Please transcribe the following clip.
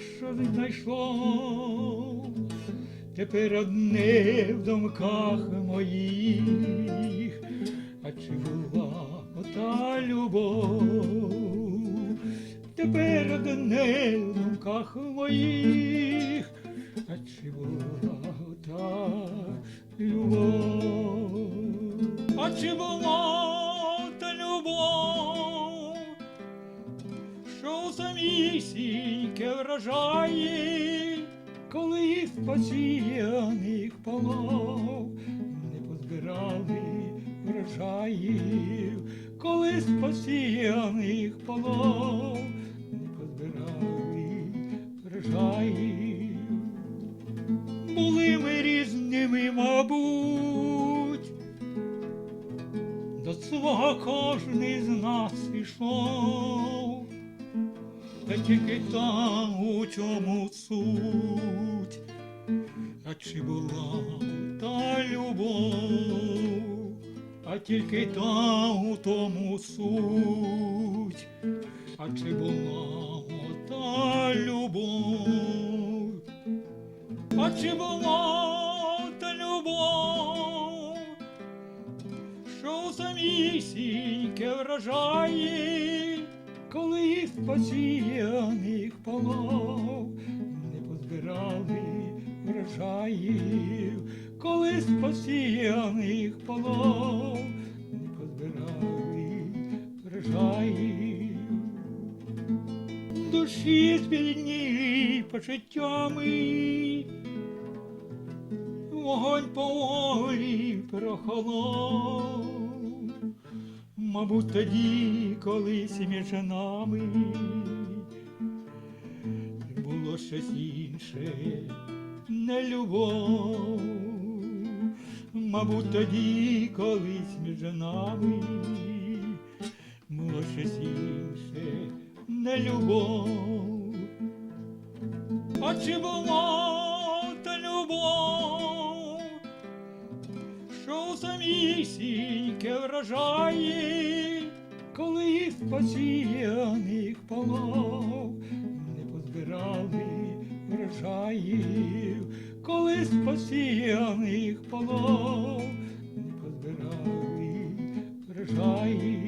що знайшов, тепер одне в думках моїх, а чи була ота любов, тепер одне в думках моїх, а чи була ота любов, а чи була що самісіньке вражає, коли з посіяних полов не позбирали врожаїв, коли посіяних полов не позбирали врожаїв. Були ми різними, мабуть, до свого кожний з нас ішов, та тільки там у чому суть, а чи була та любов, а тільки там у тому суть, а чи була та любов, а чи була та любов, що самісіньке вражає, коли з посіяних полов не позбирали врожаїв, коли з посіяних полов не позбирали врожаїв. Душі спільні почуттями, вогонь по волі прохолов, мабуть, тоді колись між нами було щось інше, не любов, мабуть, тоді колись між нами було щось інше, не любов. А чи була та любов, що самісіньке вражає, коли їх посіяних полов, не позбирали врожаїв, коли з посіяних полов, не позбирали врожаїв.